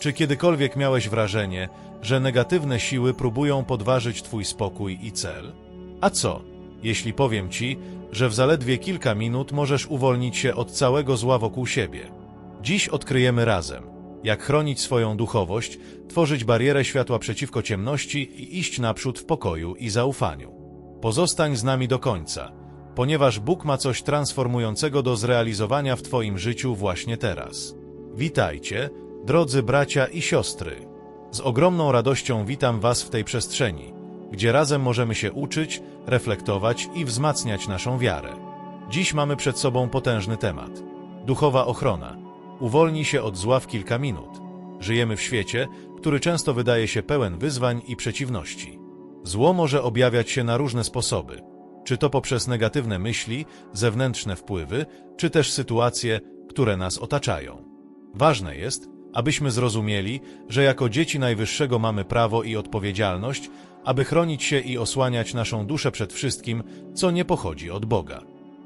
Czy kiedykolwiek miałeś wrażenie, że negatywne siły próbują podważyć twój spokój i cel? A co, jeśli powiem ci, że w zaledwie kilka minut możesz uwolnić się od całego zła wokół siebie? Dziś odkryjemy razem, jak chronić swoją duchowość, tworzyć barierę światła przeciwko ciemności i iść naprzód w pokoju i zaufaniu. Pozostań z nami do końca, ponieważ Bóg ma coś transformującego do zrealizowania w Twoim życiu właśnie teraz. Witajcie, drodzy bracia i siostry. Z ogromną radością witam Was w tej przestrzeni, gdzie razem możemy się uczyć, reflektować i wzmacniać naszą wiarę. Dziś mamy przed sobą potężny temat. Duchowa ochrona. Uwolnij się od zła w kilka minut. Żyjemy w świecie, który często wydaje się pełen wyzwań i przeciwności. Zło może objawiać się na różne sposoby. Czy to poprzez negatywne myśli, zewnętrzne wpływy, czy też sytuacje, które nas otaczają. Ważne jest, abyśmy zrozumieli, że jako dzieci Najwyższego mamy prawo i odpowiedzialność, aby chronić się i osłaniać naszą duszę przed wszystkim, co nie pochodzi od Boga.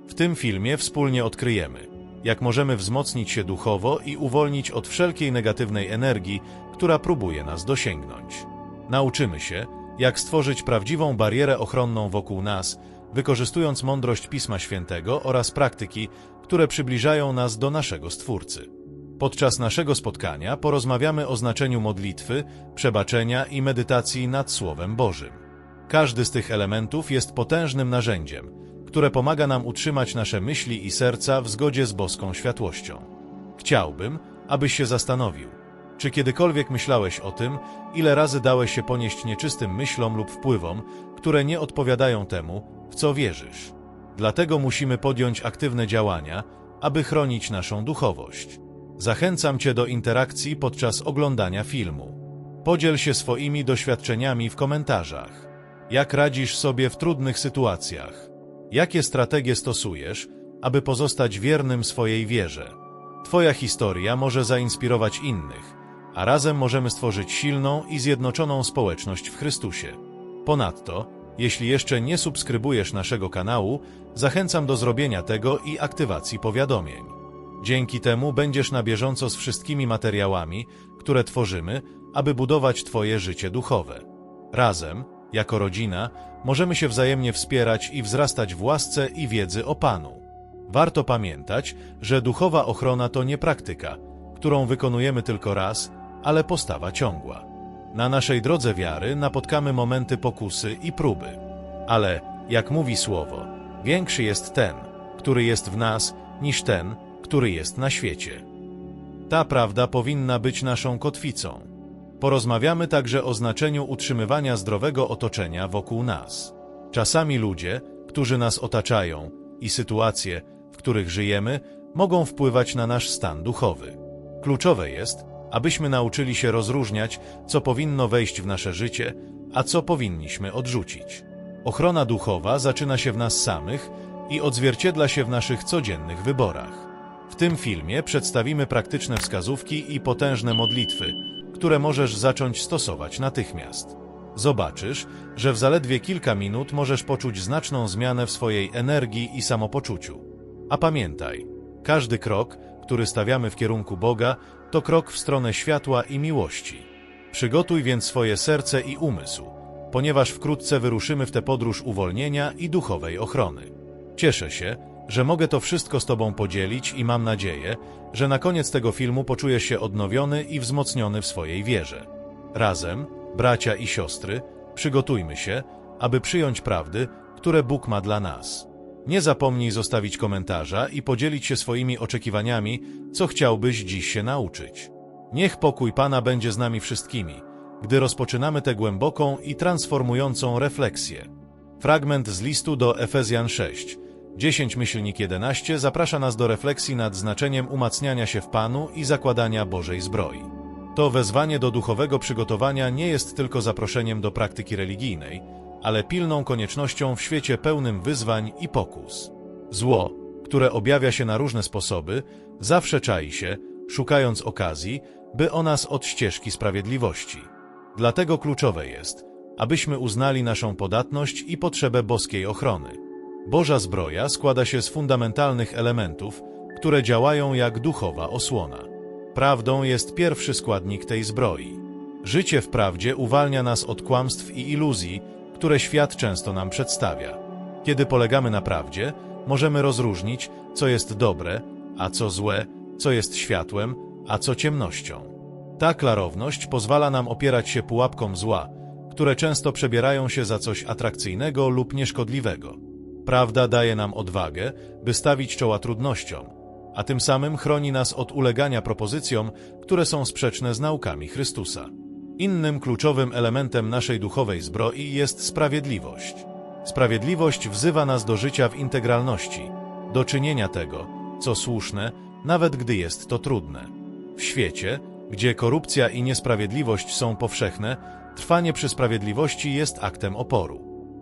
W tym filmie wspólnie odkryjemy, jak możemy wzmocnić się duchowo i uwolnić od wszelkiej negatywnej energii, która próbuje nas dosięgnąć. Nauczymy się, jak stworzyć prawdziwą barierę ochronną wokół nas, wykorzystując mądrość Pisma Świętego oraz praktyki, które przybliżają nas do naszego Stwórcy. Podczas naszego spotkania porozmawiamy o znaczeniu modlitwy, przebaczenia i medytacji nad Słowem Bożym. Każdy z tych elementów jest potężnym narzędziem, które pomaga nam utrzymać nasze myśli i serca w zgodzie z boską światłością. Chciałbym, abyś się zastanowił, czy kiedykolwiek myślałeś o tym, ile razy dałeś się ponieść nieczystym myślom lub wpływom, które nie odpowiadają temu, w co wierzysz. Dlatego musimy podjąć aktywne działania, aby chronić naszą duchowość. Zachęcam Cię do interakcji podczas oglądania filmu. Podziel się swoimi doświadczeniami w komentarzach. Jak radzisz sobie w trudnych sytuacjach? Jakie strategie stosujesz, aby pozostać wiernym swojej wierze? Twoja historia może zainspirować innych, a razem możemy stworzyć silną i zjednoczoną społeczność w Chrystusie. Ponadto, jeśli jeszcze nie subskrybujesz naszego kanału, zachęcam do zrobienia tego i aktywacji powiadomień. Dzięki temu będziesz na bieżąco z wszystkimi materiałami, które tworzymy, aby budować Twoje życie duchowe. Razem, jako rodzina, możemy się wzajemnie wspierać i wzrastać w łasce i wiedzy o Panu. Warto pamiętać, że duchowa ochrona to nie praktyka, którą wykonujemy tylko raz, ale postawa ciągła. Na naszej drodze wiary napotkamy momenty pokusy i próby. Ale, jak mówi słowo, większy jest ten, który jest w nas, niż ten, który jest na świecie. Ta prawda powinna być naszą kotwicą. Porozmawiamy także o znaczeniu utrzymywania zdrowego otoczenia wokół nas. Czasami ludzie, którzy nas otaczają, i sytuacje, w których żyjemy, mogą wpływać na nasz stan duchowy. Kluczowe jest, abyśmy nauczyli się rozróżniać, co powinno wejść w nasze życie, a co powinniśmy odrzucić. Ochrona duchowa zaczyna się w nas samych i odzwierciedla się w naszych codziennych wyborach. W tym filmie przedstawimy praktyczne wskazówki i potężne modlitwy, które możesz zacząć stosować natychmiast. Zobaczysz, że w zaledwie kilka minut możesz poczuć znaczną zmianę w swojej energii i samopoczuciu. A pamiętaj, każdy krok, który stawiamy w kierunku Boga, to krok w stronę światła i miłości. Przygotuj więc swoje serce i umysł, ponieważ wkrótce wyruszymy w tę podróż uwolnienia i duchowej ochrony. Cieszę się, że mogę to wszystko z Tobą podzielić i mam nadzieję, że na koniec tego filmu poczujesz się odnowiony i wzmocniony w swojej wierze. Razem, bracia i siostry, przygotujmy się, aby przyjąć prawdy, które Bóg ma dla nas. Nie zapomnij zostawić komentarza i podzielić się swoimi oczekiwaniami, co chciałbyś dziś się nauczyć. Niech pokój Pana będzie z nami wszystkimi, gdy rozpoczynamy tę głęboką i transformującą refleksję. Fragment z listu do Efezjan 6, 10 myślnik 11 zaprasza nas do refleksji nad znaczeniem umacniania się w Panu i zakładania Bożej zbroi. To wezwanie do duchowego przygotowania nie jest tylko zaproszeniem do praktyki religijnej, ale pilną koniecznością w świecie pełnym wyzwań i pokus. Zło, które objawia się na różne sposoby, zawsze czai się, szukając okazji, by o nas od ścieżki sprawiedliwości. Dlatego kluczowe jest, abyśmy uznali naszą podatność i potrzebę boskiej ochrony. Boża zbroja składa się z fundamentalnych elementów, które działają jak duchowa osłona. Prawdą jest pierwszy składnik tej zbroi. Życie w prawdzie uwalnia nas od kłamstw i iluzji, które świat często nam przedstawia. Kiedy polegamy na prawdzie, możemy rozróżnić, co jest dobre, a co złe, co jest światłem, a co ciemnością. Ta klarowność pozwala nam opierać się pułapkom zła, które często przebierają się za coś atrakcyjnego lub nieszkodliwego. Prawda daje nam odwagę, by stawić czoła trudnościom, a tym samym chroni nas od ulegania propozycjom, które są sprzeczne z naukami Chrystusa. Innym kluczowym elementem naszej duchowej zbroi jest sprawiedliwość. Sprawiedliwość wzywa nas do życia w integralności, do czynienia tego, co słuszne, nawet gdy jest to trudne. W świecie, gdzie korupcja i niesprawiedliwość są powszechne, trwanie przy sprawiedliwości jest aktem oporu.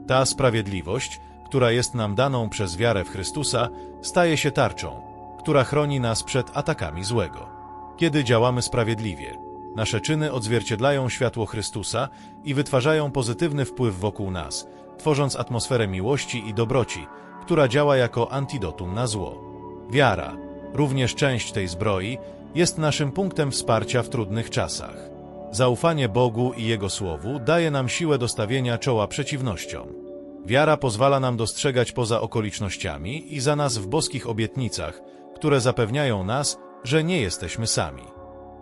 Ta sprawiedliwość, która jest nam daną przez wiarę w Chrystusa, staje się tarczą, która chroni nas przed atakami złego. Kiedy działamy sprawiedliwie, nasze czyny odzwierciedlają światło Chrystusa i wytwarzają pozytywny wpływ wokół nas, tworząc atmosferę miłości i dobroci, która działa jako antidotum na zło. Wiara, również część tej zbroi, jest naszym punktem wsparcia w trudnych czasach. Zaufanie Bogu i Jego Słowu daje nam siłę do stawienia czoła przeciwnościom. Wiara pozwala nam dostrzegać poza okolicznościami i za nas w boskich obietnicach, które zapewniają nas, że nie jesteśmy sami.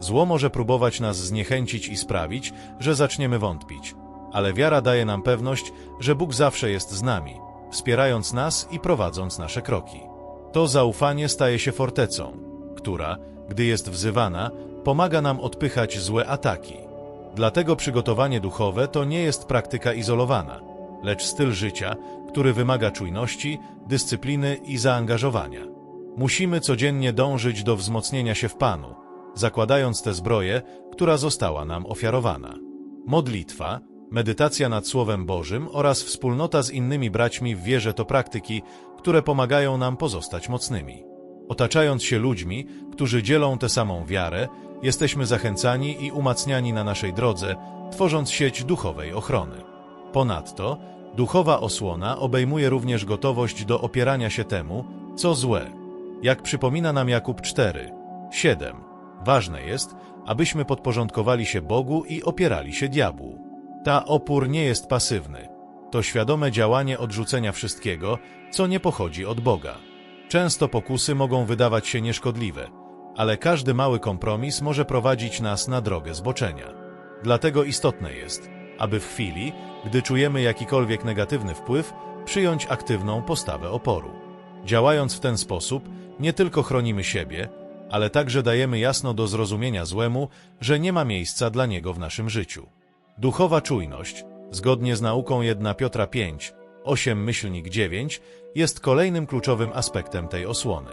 Zło może próbować nas zniechęcić i sprawić, że zaczniemy wątpić, ale wiara daje nam pewność, że Bóg zawsze jest z nami, wspierając nas i prowadząc nasze kroki. To zaufanie staje się fortecą, która, gdy jest wzywana, pomaga nam odpychać złe ataki. Dlatego przygotowanie duchowe to nie jest praktyka izolowana, lecz styl życia, który wymaga czujności, dyscypliny i zaangażowania. Musimy codziennie dążyć do wzmocnienia się w Panu, zakładając tę zbroję, która została nam ofiarowana. Modlitwa, medytacja nad Słowem Bożym oraz wspólnota z innymi braćmi w wierze to praktyki, które pomagają nam pozostać mocnymi. Otaczając się ludźmi, którzy dzielą tę samą wiarę, jesteśmy zachęcani i umacniani na naszej drodze, tworząc sieć duchowej ochrony. Ponadto, duchowa osłona obejmuje również gotowość do opierania się temu, co złe. Jak przypomina nam Jakub 4, 7. Ważne jest, abyśmy podporządkowali się Bogu i opierali się diabłu. Ta opór nie jest pasywny. To świadome działanie odrzucenia wszystkiego, co nie pochodzi od Boga. Często pokusy mogą wydawać się nieszkodliwe, ale każdy mały kompromis może prowadzić nas na drogę zboczenia. Dlatego istotne jest, aby w chwili, gdy czujemy jakikolwiek negatywny wpływ, przyjąć aktywną postawę oporu. Działając w ten sposób, nie tylko chronimy siebie, ale także dajemy jasno do zrozumienia złemu, że nie ma miejsca dla niego w naszym życiu. Duchowa czujność, zgodnie z nauką 1 Piotra 5, 8 myślnik 9, jest kolejnym kluczowym aspektem tej osłony.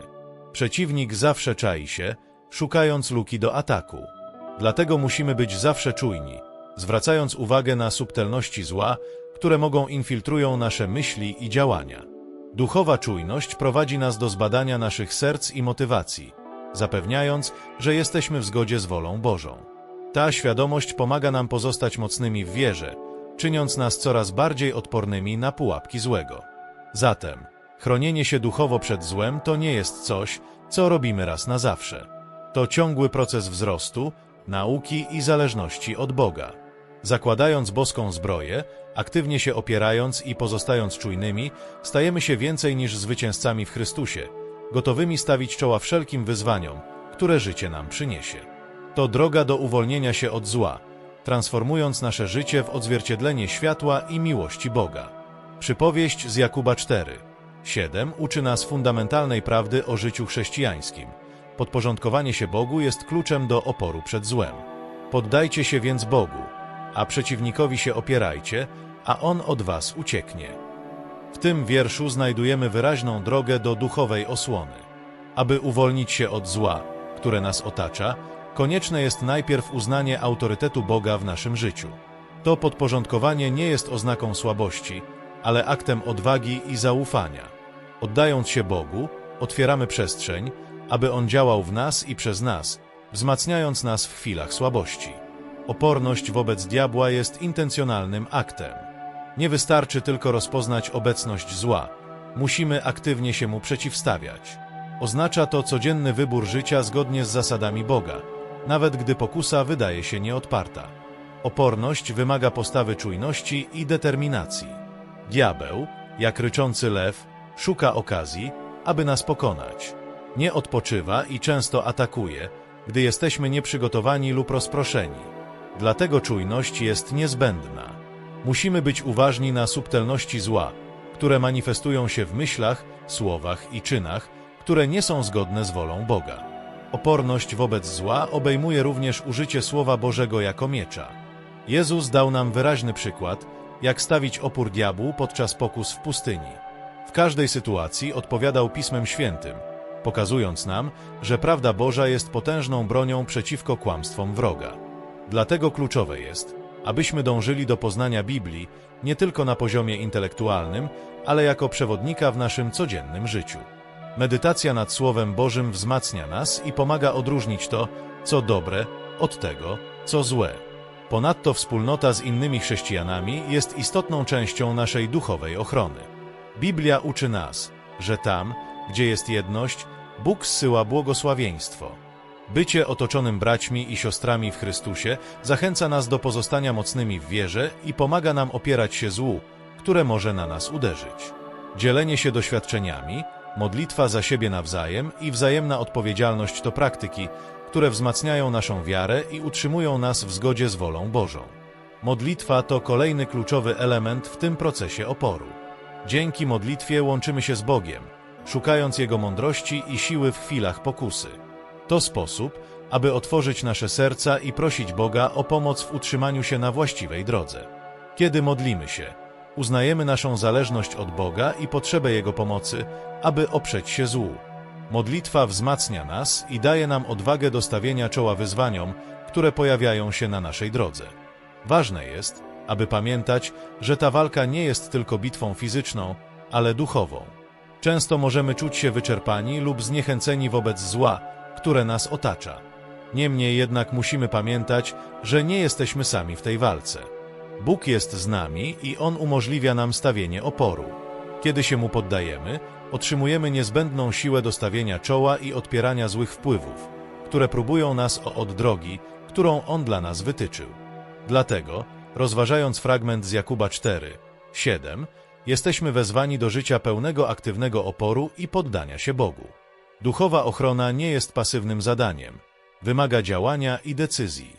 Przeciwnik zawsze czai się, szukając luki do ataku. Dlatego musimy być zawsze czujni, zwracając uwagę na subtelności zła, które mogą infiltrują nasze myśli i działania. Duchowa czujność prowadzi nas do zbadania naszych serc i motywacji, zapewniając, że jesteśmy w zgodzie z wolą Bożą. Ta świadomość pomaga nam pozostać mocnymi w wierze, czyniąc nas coraz bardziej odpornymi na pułapki złego. Zatem, chronienie się duchowo przed złem to nie jest coś, co robimy raz na zawsze. To ciągły proces wzrostu, nauki i zależności od Boga. Zakładając boską zbroję, aktywnie się opierając i pozostając czujnymi, stajemy się więcej niż zwycięzcami w Chrystusie, gotowymi stawić czoła wszelkim wyzwaniom, które życie nam przyniesie. To droga do uwolnienia się od zła, transformując nasze życie w odzwierciedlenie światła i miłości Boga. Przypowieść z Jakuba 4, 7 uczy nas fundamentalnej prawdy o życiu chrześcijańskim. Podporządkowanie się Bogu jest kluczem do oporu przed złem. Poddajcie się więc Bogu, a przeciwnikowi się opierajcie, a on od was ucieknie. W tym wierszu znajdujemy wyraźną drogę do duchowej osłony. Aby uwolnić się od zła, które nas otacza, konieczne jest najpierw uznanie autorytetu Boga w naszym życiu. To podporządkowanie nie jest oznaką słabości, ale aktem odwagi i zaufania. Oddając się Bogu, otwieramy przestrzeń, aby On działał w nas i przez nas, wzmacniając nas w chwilach słabości. Oporność wobec diabła jest intencjonalnym aktem. Nie wystarczy tylko rozpoznać obecność zła, musimy aktywnie się mu przeciwstawiać. Oznacza to codzienny wybór życia zgodnie z zasadami Boga, nawet gdy pokusa wydaje się nieodparta. Oporność wymaga postawy czujności i determinacji. Diabeł, jak ryczący lew, szuka okazji, aby nas pokonać. Nie odpoczywa i często atakuje, gdy jesteśmy nieprzygotowani lub rozproszeni. Dlatego czujność jest niezbędna. Musimy być uważni na subtelności zła, które manifestują się w myślach, słowach i czynach, które nie są zgodne z wolą Boga. Oporność wobec zła obejmuje również użycie Słowa Bożego jako miecza. Jezus dał nam wyraźny przykład, jak stawić opór diabłu podczas pokus w pustyni. W każdej sytuacji odpowiadał Pismem Świętym, pokazując nam, że prawda Boża jest potężną bronią przeciwko kłamstwom wroga. Dlatego kluczowe jest, abyśmy dążyli do poznania Biblii nie tylko na poziomie intelektualnym, ale jako przewodnika w naszym codziennym życiu. Medytacja nad Słowem Bożym wzmacnia nas i pomaga odróżnić to, co dobre, od tego, co złe. Ponadto wspólnota z innymi chrześcijanami jest istotną częścią naszej duchowej ochrony. Biblia uczy nas, że tam, gdzie jest jedność, Bóg zsyła błogosławieństwo. Bycie otoczonym braćmi i siostrami w Chrystusie zachęca nas do pozostania mocnymi w wierze i pomaga nam opierać się złu, które może na nas uderzyć. Dzielenie się doświadczeniami, modlitwa za siebie nawzajem i wzajemna odpowiedzialność to praktyki, które wzmacniają naszą wiarę i utrzymują nas w zgodzie z wolą Bożą. Modlitwa to kolejny kluczowy element w tym procesie oporu. Dzięki modlitwie łączymy się z Bogiem, szukając Jego mądrości i siły w chwilach pokusy. To sposób, aby otworzyć nasze serca i prosić Boga o pomoc w utrzymaniu się na właściwej drodze. Kiedy modlimy się, uznajemy naszą zależność od Boga i potrzebę Jego pomocy, aby oprzeć się złu. Modlitwa wzmacnia nas i daje nam odwagę do stawienia czoła wyzwaniom, które pojawiają się na naszej drodze. Ważne jest, aby pamiętać, że ta walka nie jest tylko bitwą fizyczną, ale duchową. Często możemy czuć się wyczerpani lub zniechęceni wobec zła, które nas otacza. Niemniej jednak musimy pamiętać, że nie jesteśmy sami w tej walce. Bóg jest z nami i On umożliwia nam stawienie oporu. Kiedy się Mu poddajemy, otrzymujemy niezbędną siłę do stawienia czoła i odpierania złych wpływów, które próbują nas o od drogi, którą On dla nas wytyczył. Dlatego, rozważając fragment z Jakuba 4, 7, jesteśmy wezwani do życia pełnego aktywnego oporu i poddania się Bogu. Duchowa ochrona nie jest pasywnym zadaniem. Wymaga działania i decyzji.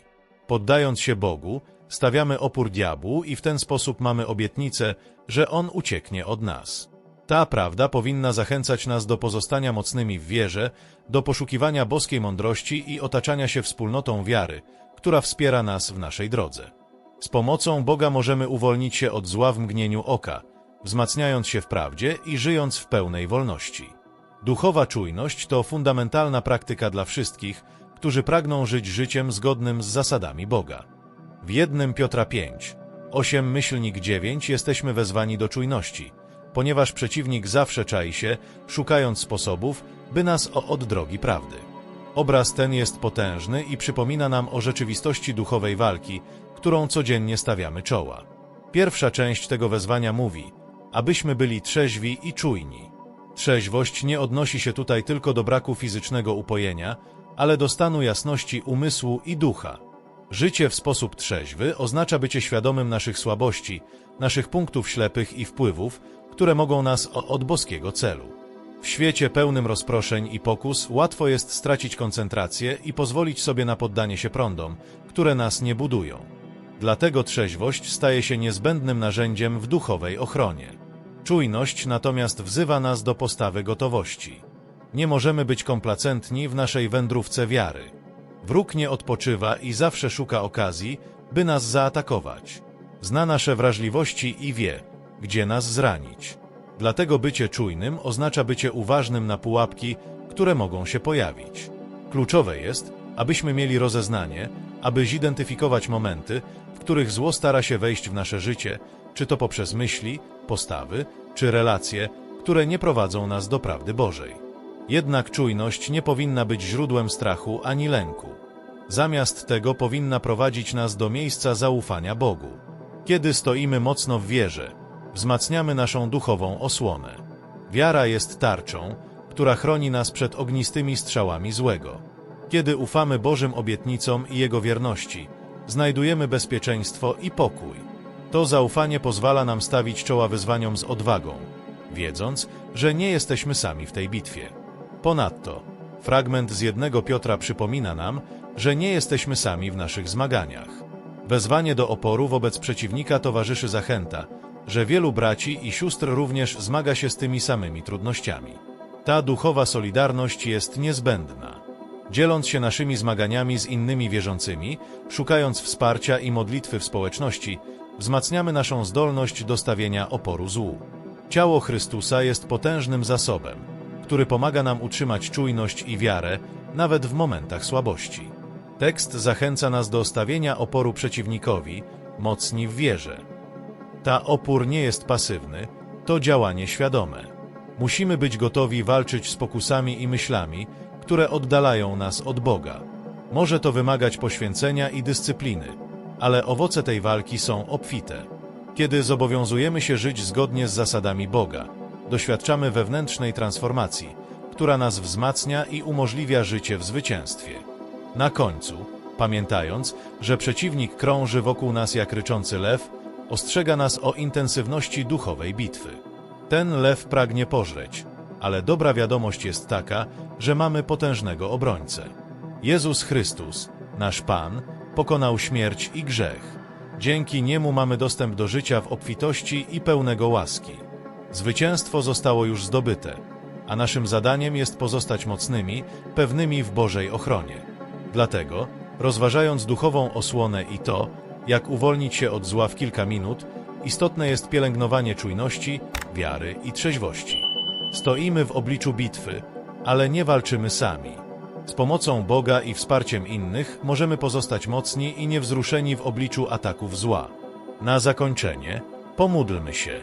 Poddając się Bogu, stawiamy opór diabłu i w ten sposób mamy obietnicę, że on ucieknie od nas. Ta prawda powinna zachęcać nas do pozostania mocnymi w wierze, do poszukiwania boskiej mądrości i otaczania się wspólnotą wiary, która wspiera nas w naszej drodze. Z pomocą Boga możemy uwolnić się od zła w mgnieniu oka, wzmacniając się w prawdzie i żyjąc w pełnej wolności. Duchowa czujność to fundamentalna praktyka dla wszystkich, którzy pragną żyć życiem zgodnym z zasadami Boga. W jednym Piotra 5, 8 myślnik 9 jesteśmy wezwani do czujności, ponieważ przeciwnik zawsze czai się, szukając sposobów, by nas o od drogi prawdy. Obraz ten jest potężny i przypomina nam o rzeczywistości duchowej walki, którą codziennie stawiamy czoła. Pierwsza część tego wezwania mówi, abyśmy byli trzeźwi i czujni. Trzeźwość nie odnosi się tutaj tylko do braku fizycznego upojenia, ale do stanu jasności umysłu i ducha. Życie w sposób trzeźwy oznacza bycie świadomym naszych słabości, naszych punktów ślepych i wpływów, które mogą nas od boskiego celu. W świecie pełnym rozproszeń i pokus łatwo jest stracić koncentrację i pozwolić sobie na poddanie się prądom, które nas nie budują. Dlatego trzeźwość staje się niezbędnym narzędziem w duchowej ochronie. Czujność natomiast wzywa nas do postawy gotowości. Nie możemy być komplacentni w naszej wędrówce wiary. Wróg nie odpoczywa i zawsze szuka okazji, by nas zaatakować. Zna nasze wrażliwości i wie, gdzie nas zranić. Dlatego bycie czujnym oznacza bycie uważnym na pułapki, które mogą się pojawić. Kluczowe jest, abyśmy mieli rozeznanie, aby zidentyfikować momenty, w których zło stara się wejść w nasze życie, czy to poprzez myśli, postawy, czy relacje, które nie prowadzą nas do prawdy Bożej. Jednak czujność nie powinna być źródłem strachu ani lęku. Zamiast tego powinna prowadzić nas do miejsca zaufania Bogu. Kiedy stoimy mocno w wierze, wzmacniamy naszą duchową osłonę. Wiara jest tarczą, która chroni nas przed ognistymi strzałami złego. Kiedy ufamy Bożym obietnicom i Jego wierności, znajdujemy bezpieczeństwo i pokój. To zaufanie pozwala nam stawić czoła wyzwaniom z odwagą, wiedząc, że nie jesteśmy sami w tej bitwie. Ponadto, fragment z jednego Piotra przypomina nam, że nie jesteśmy sami w naszych zmaganiach. Wezwanie do oporu wobec przeciwnika towarzyszy zachęta, że wielu braci i sióstr również zmaga się z tymi samymi trudnościami. Ta duchowa solidarność jest niezbędna. Dzieląc się naszymi zmaganiami z innymi wierzącymi, szukając wsparcia i modlitwy w społeczności, wzmacniamy naszą zdolność do stawienia oporu złu. Ciało Chrystusa jest potężnym zasobem, który pomaga nam utrzymać czujność i wiarę, nawet w momentach słabości. Tekst zachęca nas do stawienia oporu przeciwnikowi, mocni w wierze. Ta opór nie jest pasywny, to działanie świadome. Musimy być gotowi walczyć z pokusami i myślami, które oddalają nas od Boga. Może to wymagać poświęcenia i dyscypliny, ale owoce tej walki są obfite. Kiedy zobowiązujemy się żyć zgodnie z zasadami Boga, doświadczamy wewnętrznej transformacji, która nas wzmacnia i umożliwia życie w zwycięstwie. Na końcu, pamiętając, że przeciwnik krąży wokół nas jak ryczący lew, ostrzega nas o intensywności duchowej bitwy. Ten lew pragnie pożreć, ale dobra wiadomość jest taka, że mamy potężnego obrońcę. Jezus Chrystus, nasz Pan, pokonał śmierć i grzech. Dzięki niemu mamy dostęp do życia w obfitości i pełnego łaski. Zwycięstwo zostało już zdobyte, a naszym zadaniem jest pozostać mocnymi, pewnymi w Bożej ochronie. Dlatego, rozważając duchową osłonę i to, jak uwolnić się od zła w kilka minut, istotne jest pielęgnowanie czujności, wiary i trzeźwości. Stoimy w obliczu bitwy, ale nie walczymy sami. Z pomocą Boga i wsparciem innych możemy pozostać mocni i niewzruszeni w obliczu ataków zła. Na zakończenie pomódlmy się.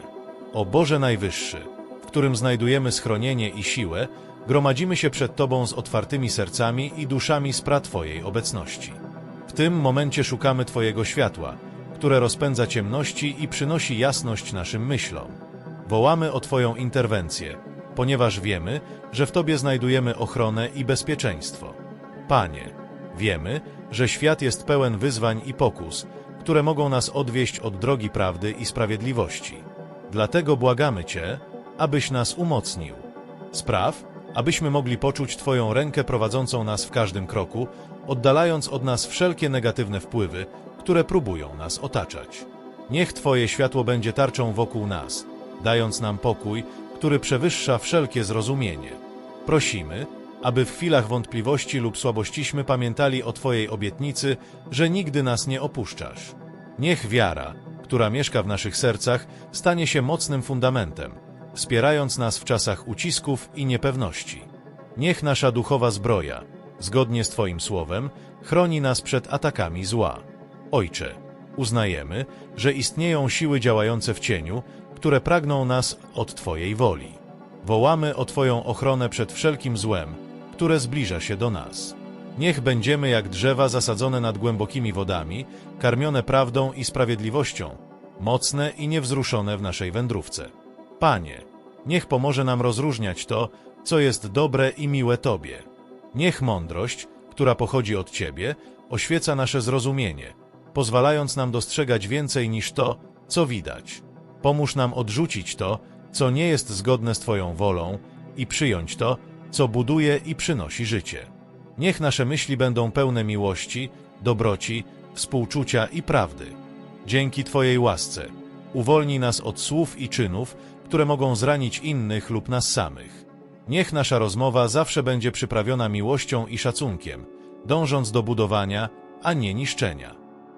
O Boże Najwyższy, w którym znajdujemy schronienie i siłę, gromadzimy się przed Tobą z otwartymi sercami i duszami z pra Twojej obecności. W tym momencie szukamy Twojego światła, które rozpędza ciemności i przynosi jasność naszym myślom. Wołamy o Twoją interwencję, ponieważ wiemy, że w Tobie znajdujemy ochronę i bezpieczeństwo. Panie, wiemy, że świat jest pełen wyzwań i pokus, które mogą nas odwieść od drogi prawdy i sprawiedliwości. Dlatego błagamy Cię, abyś nas umocnił. Spraw, abyśmy mogli poczuć Twoją rękę prowadzącą nas w każdym kroku, oddalając od nas wszelkie negatywne wpływy, które próbują nas otaczać. Niech Twoje światło będzie tarczą wokół nas, dając nam pokój, który przewyższa wszelkie zrozumienie. Prosimy, aby w chwilach wątpliwości lub słabościśmy pamiętali o Twojej obietnicy, że nigdy nas nie opuszczasz. Niech wiara, która mieszka w naszych sercach, stanie się mocnym fundamentem, wspierając nas w czasach ucisków i niepewności. Niech nasza duchowa zbroja, zgodnie z Twoim słowem, chroni nas przed atakami zła. Ojcze, uznajemy, że istnieją siły działające w cieniu, które pragną nas od Twojej woli. Wołamy o Twoją ochronę przed wszelkim złem, które zbliża się do nas. Niech będziemy jak drzewa zasadzone nad głębokimi wodami, karmione prawdą i sprawiedliwością, mocne i niewzruszone w naszej wędrówce. Panie, niech pomoże nam rozróżniać to, co jest dobre i miłe Tobie. Niech mądrość, która pochodzi od Ciebie, oświeca nasze zrozumienie, pozwalając nam dostrzegać więcej niż to, co widać. Pomóż nam odrzucić to, co nie jest zgodne z Twoją wolą i przyjąć to, co buduje i przynosi życie. Niech nasze myśli będą pełne miłości, dobroci, współczucia i prawdy. Dzięki Twojej łasce uwolnij nas od słów i czynów, które mogą zranić innych lub nas samych. Niech nasza rozmowa zawsze będzie przyprawiona miłością i szacunkiem, dążąc do budowania, a nie niszczenia.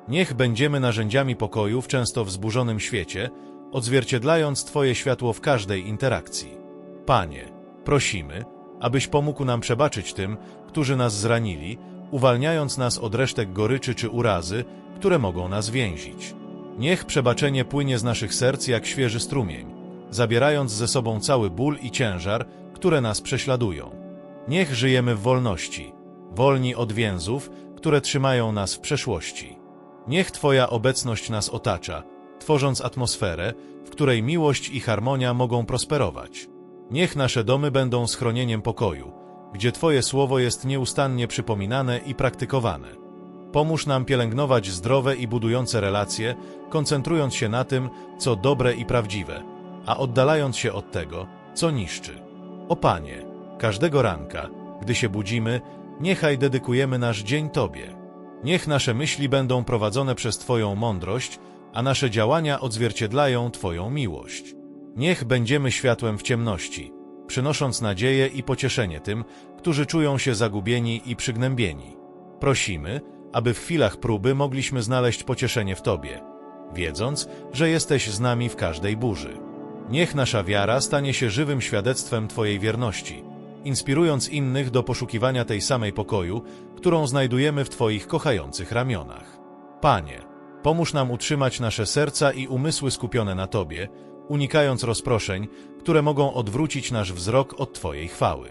Niech będziemy narzędziami pokoju w często wzburzonym świecie, odzwierciedlając Twoje światło w każdej interakcji. Panie, prosimy, abyś pomógł nam przebaczyć tym, którzy nas zranili, uwalniając nas od resztek goryczy czy urazy, które mogą nas więzić. Niech przebaczenie płynie z naszych serc jak świeży strumień, zabierając ze sobą cały ból i ciężar, które nas prześladują. Niech żyjemy w wolności, wolni od więzów, które trzymają nas w przeszłości. Niech Twoja obecność nas otacza, tworząc atmosferę, w której miłość i harmonia mogą prosperować. Niech nasze domy będą schronieniem pokoju, gdzie Twoje słowo jest nieustannie przypominane i praktykowane. Pomóż nam pielęgnować zdrowe i budujące relacje, koncentrując się na tym, co dobre i prawdziwe, a oddalając się od tego, co niszczy. O Panie, każdego ranka, gdy się budzimy, niechaj dedykujemy nasz dzień Tobie. Niech nasze myśli będą prowadzone przez Twoją mądrość, a nasze działania odzwierciedlają Twoją miłość. Niech będziemy światłem w ciemności, przynosząc nadzieję i pocieszenie tym, którzy czują się zagubieni i przygnębieni. Prosimy, aby w chwilach próby mogliśmy znaleźć pocieszenie w Tobie, wiedząc, że jesteś z nami w każdej burzy. Niech nasza wiara stanie się żywym świadectwem Twojej wierności, inspirując innych do poszukiwania tej samej pokoju, którą znajdujemy w Twoich kochających ramionach. Panie, pomóż nam utrzymać nasze serca i umysły skupione na Tobie, unikając rozproszeń, które mogą odwrócić nasz wzrok od Twojej chwały.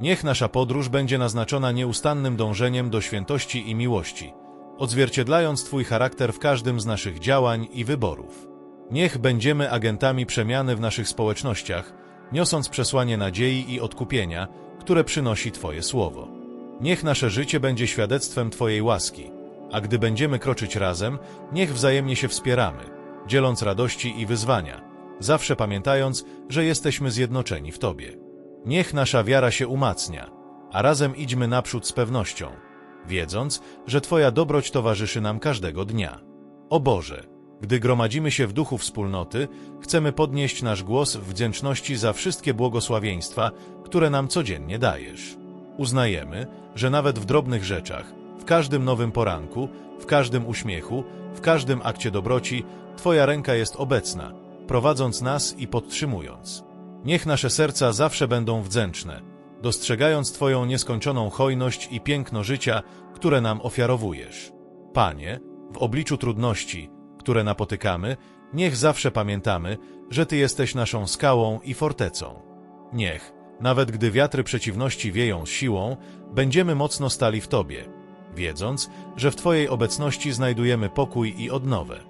Niech nasza podróż będzie naznaczona nieustannym dążeniem do świętości i miłości, odzwierciedlając Twój charakter w każdym z naszych działań i wyborów. Niech będziemy agentami przemiany w naszych społecznościach, niosąc przesłanie nadziei i odkupienia, które przynosi Twoje słowo. Niech nasze życie będzie świadectwem Twojej łaski, a gdy będziemy kroczyć razem, niech wzajemnie się wspieramy, dzieląc radości i wyzwania, zawsze pamiętając, że jesteśmy zjednoczeni w Tobie. Niech nasza wiara się umacnia, a razem idźmy naprzód z pewnością, wiedząc, że Twoja dobroć towarzyszy nam każdego dnia. O Boże, gdy gromadzimy się w duchu wspólnoty, chcemy podnieść nasz głos w wdzięczności za wszystkie błogosławieństwa, które nam codziennie dajesz. Uznajemy, że nawet w drobnych rzeczach, w każdym nowym poranku, w każdym uśmiechu, w każdym akcie dobroci, Twoja ręka jest obecna, prowadząc nas i podtrzymując. Niech nasze serca zawsze będą wdzięczne, dostrzegając Twoją nieskończoną hojność i piękno życia, które nam ofiarowujesz. Panie, w obliczu trudności, które napotykamy, niech zawsze pamiętamy, że Ty jesteś naszą skałą i fortecą. Niech, nawet gdy wiatry przeciwności wieją z siłą, będziemy mocno stali w Tobie, wiedząc, że w Twojej obecności znajdujemy pokój i odnowę.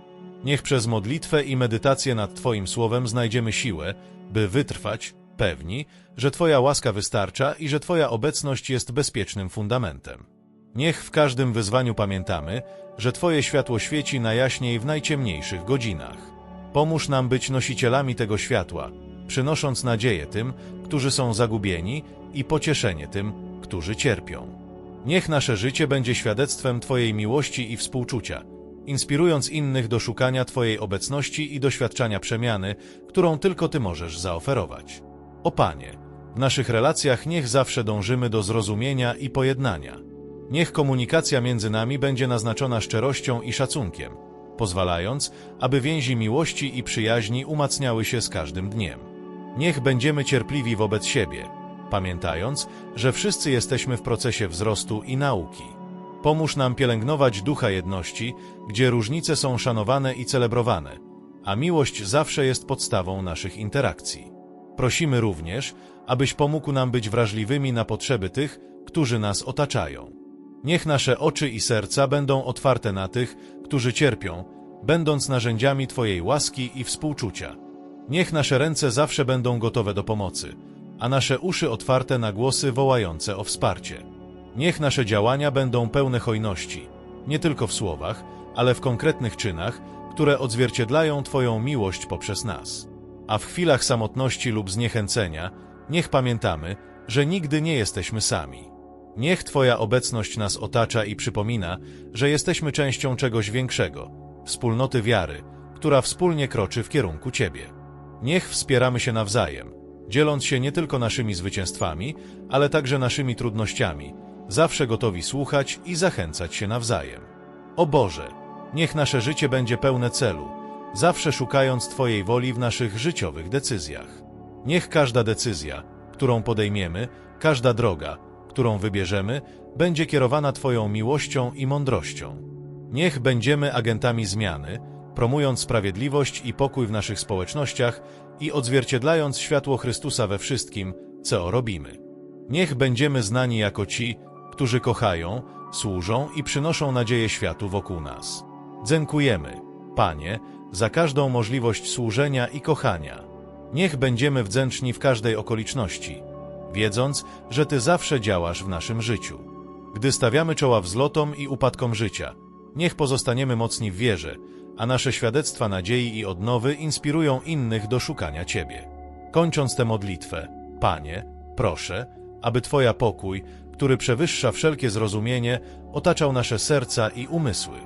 Niech przez modlitwę i medytację nad Twoim słowem znajdziemy siłę, by wytrwać, pewni, że Twoja łaska wystarcza i że Twoja obecność jest bezpiecznym fundamentem. Niech w każdym wyzwaniu pamiętamy, że Twoje światło świeci najjaśniej w najciemniejszych godzinach. Pomóż nam być nosicielami tego światła, przynosząc nadzieję tym, którzy są zagubieni i pocieszenie tym, którzy cierpią. Niech nasze życie będzie świadectwem Twojej miłości i współczucia, inspirując innych do szukania Twojej obecności i doświadczania przemiany, którą tylko Ty możesz zaoferować. O Panie, w naszych relacjach niech zawsze dążymy do zrozumienia i pojednania. Niech komunikacja między nami będzie naznaczona szczerością i szacunkiem, pozwalając, aby więzi miłości i przyjaźni umacniały się z każdym dniem. Niech będziemy cierpliwi wobec siebie, pamiętając, że wszyscy jesteśmy w procesie wzrostu i nauki. Pomóż nam pielęgnować ducha jedności, gdzie różnice są szanowane i celebrowane, a miłość zawsze jest podstawą naszych interakcji. Prosimy również, abyś pomógł nam być wrażliwymi na potrzeby tych, którzy nas otaczają. Niech nasze oczy i serca będą otwarte na tych, którzy cierpią, będąc narzędziami Twojej łaski i współczucia. Niech nasze ręce zawsze będą gotowe do pomocy, a nasze uszy otwarte na głosy wołające o wsparcie. Niech nasze działania będą pełne hojności, nie tylko w słowach, ale w konkretnych czynach, które odzwierciedlają Twoją miłość poprzez nas. A w chwilach samotności lub zniechęcenia, niech pamiętamy, że nigdy nie jesteśmy sami. Niech Twoja obecność nas otacza i przypomina, że jesteśmy częścią czegoś większego, wspólnoty wiary, która wspólnie kroczy w kierunku Ciebie. Niech wspieramy się nawzajem, dzieląc się nie tylko naszymi zwycięstwami, ale także naszymi trudnościami, zawsze gotowi słuchać i zachęcać się nawzajem. O Boże, niech nasze życie będzie pełne celu, zawsze szukając Twojej woli w naszych życiowych decyzjach. Niech każda decyzja, którą podejmiemy, każda droga, którą wybierzemy, będzie kierowana Twoją miłością i mądrością. Niech będziemy agentami zmiany, promując sprawiedliwość i pokój w naszych społecznościach i odzwierciedlając światło Chrystusa we wszystkim, co robimy. Niech będziemy znani jako ci, którzy kochają, służą i przynoszą nadzieję światu wokół nas. Dziękujemy, Panie, za każdą możliwość służenia i kochania. Niech będziemy wdzięczni w każdej okoliczności, wiedząc, że Ty zawsze działasz w naszym życiu. Gdy stawiamy czoła wzlotom i upadkom życia, niech pozostaniemy mocni w wierze, a nasze świadectwa nadziei i odnowy inspirują innych do szukania Ciebie. Kończąc tę modlitwę, Panie, proszę, aby Twoja pokój, który przewyższa wszelkie zrozumienie, otaczał nasze serca i umysły.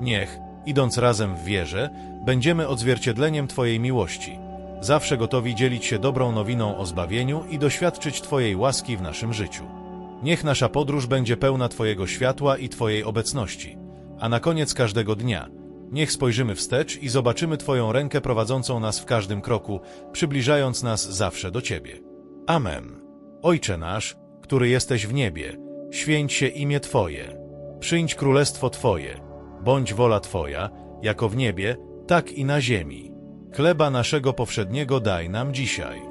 Niech, idąc razem w wierze, będziemy odzwierciedleniem Twojej miłości, zawsze gotowi dzielić się dobrą nowiną o zbawieniu i doświadczyć Twojej łaski w naszym życiu. Niech nasza podróż będzie pełna Twojego światła i Twojej obecności, a na koniec każdego dnia niech spojrzymy wstecz i zobaczymy Twoją rękę prowadzącą nas w każdym kroku, przybliżając nas zawsze do Ciebie. Amen. Ojcze nasz, który jesteś w niebie, święć się imię Twoje. Przyjdź królestwo Twoje, bądź wola Twoja, jako w niebie, tak i na ziemi. Chleba naszego powszedniego daj nam dzisiaj.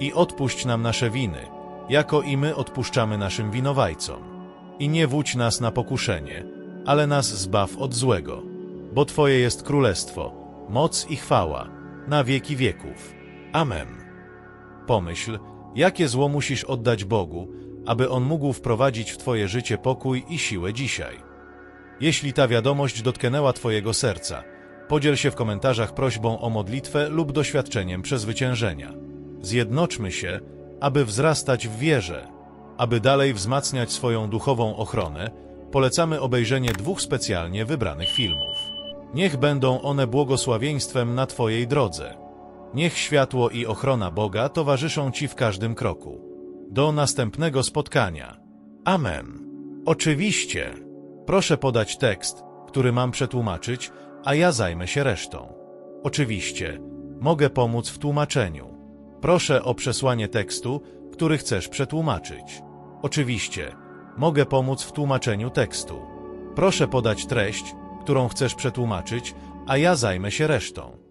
I odpuść nam nasze winy, jako i my odpuszczamy naszym winowajcom. I nie wódź nas na pokuszenie, ale nas zbaw od złego. Bo Twoje jest królestwo, moc i chwała, na wieki wieków. Amen. Pomyśl, jakie zło musisz oddać Bogu, aby On mógł wprowadzić w Twoje życie pokój i siłę dzisiaj. Jeśli ta wiadomość dotknęła Twojego serca, podziel się w komentarzach prośbą o modlitwę lub doświadczeniem przezwyciężenia. Zjednoczmy się, aby wzrastać w wierze. Aby dalej wzmacniać swoją duchową ochronę, polecamy obejrzenie dwóch specjalnie wybranych filmów. Niech będą one błogosławieństwem na Twojej drodze. Niech światło i ochrona Boga towarzyszą Ci w każdym kroku. Do następnego spotkania. Amen. Oczywiście. Proszę podać tekst, który mam przetłumaczyć, a ja zajmę się resztą. Oczywiście. Mogę pomóc w tłumaczeniu. Proszę o przesłanie tekstu, który chcesz przetłumaczyć. Oczywiście. Mogę pomóc w tłumaczeniu tekstu. Proszę podać treść, którą chcesz przetłumaczyć, a ja zajmę się resztą.